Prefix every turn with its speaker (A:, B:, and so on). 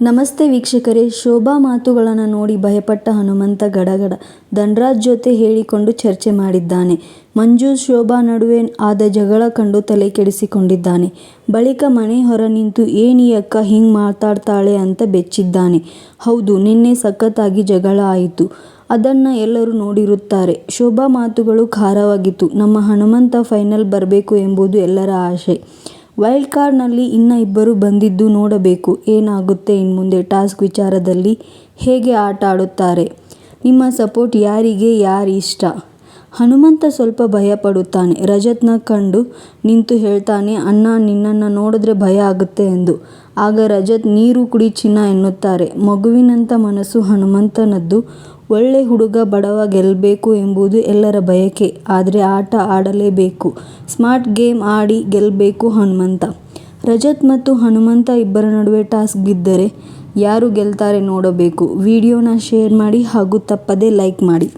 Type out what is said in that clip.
A: ನಮಸ್ತೆ ವೀಕ್ಷಕರೇ, ಶೋಭಾ ಮಾತುಗಳನ್ನು ನೋಡಿ ಭಯಪಟ್ಟ ಹನುಮಂತ ಗಡಗಡ ಧನ್ರಾಜ್ ಜೊತೆ ಹೇಳಿಕೊಂಡು ಚರ್ಚೆ ಮಾಡಿದ್ದಾನೆ. ಮಂಜು, ಶೋಭಾ ನಡುವೆ ಆದ ಜಗಳ ಕಂಡು ತಲೆ ಕೆಡಿಸಿಕೊಂಡಿದ್ದಾನೆ. ಬಳಿಕ ಮನೆ ಹೊರ ನಿಂತು ಏನ್ ಅಕ್ಕ, ಹಿಂಗೆ ಮಾತಾಡ್ತಾಳೆ ಅಂತ ಬೆಚ್ಚಿದ್ದಾನೆ. ಹೌದು, ನಿನ್ನೆ ಸಖತ್ತಾಗಿ ಜಗಳ ಆಯಿತು. ಅದನ್ನು ಎಲ್ಲರೂ ನೋಡಿರುತ್ತಾರೆ. ಶೋಭಾ ಮಾತುಗಳು ಖಾರವಾಗಿತ್ತು. ನಮ್ಮ ಹನುಮಂತ ಫೈನಲ್ ಬರಬೇಕು ಎಂಬುದು ಎಲ್ಲರ ಆಸೆ. ವೈಲ್ಡ್ ಕಾರ್ಡ್ನಲ್ಲಿ ಇನ್ನ ಇಬ್ಬರು ಬಂದಿದ್ದು ನೋಡಬೇಕು. ಏನಾಗುತ್ತೆ ಇನ್ಮುಂದೆ ಟಾಸ್ಕ್ ವಿಚಾರದಲ್ಲಿ ಹೇಗೆ ಆಟ ಆಡುತ್ತಾರೆ. ನಿಮ್ಮ ಸಪೋರ್ಟ್ ಯಾರಿಗೆ ಯಾರು ಇಷ್ಟ? ಹನುಮಂತ ಸ್ವಲ್ಪ ಭಯ ಪಡುತ್ತಾನೆ. ರಜತ್ನ ಕಂಡು ನಿಂತು ಹೇಳ್ತಾನೆ, ಅಣ್ಣ, ನಿನ್ನನ್ನು ನೋಡಿದ್ರೆ ಭಯ ಆಗುತ್ತೆ ಎಂದು. ಆಗ ರಜತ್ ನೀರು ಕುಡಿ ಚಿನ್ನ ಎನ್ನುತ್ತಾರೆ. ಮಗುವಿನಂಥ ಮನಸ್ಸು ಹನುಮಂತನದ್ದು. ಒಳ್ಳೆ ಹುಡುಗ ಬಡವ ಗೆಲ್ಲಬೇಕು ಎಂಬುದು ಎಲ್ಲರ ಬಯಕೆ. ಆದರೆ ಆಟ ಆಡಲೇಬೇಕು. ಸ್ಮಾರ್ಟ್ ಗೇಮ್ ಆಡಿ ಗೆಲ್ಲಬೇಕು ಹನುಮಂತ. ರಜತ್ ಮತ್ತು ಹನುಮಂತ ಇಬ್ಬರ ನಡುವೆ ಟಾಸ್ಕ್ ಬಿದ್ದರೆ ಯಾರು ಗೆಲ್ತಾರೆ ನೋಡಬೇಕು. ವಿಡಿಯೋನ ಶೇರ್ ಮಾಡಿ ಹಾಗೂ ತಪ್ಪದೇ ಲೈಕ್ ಮಾಡಿ.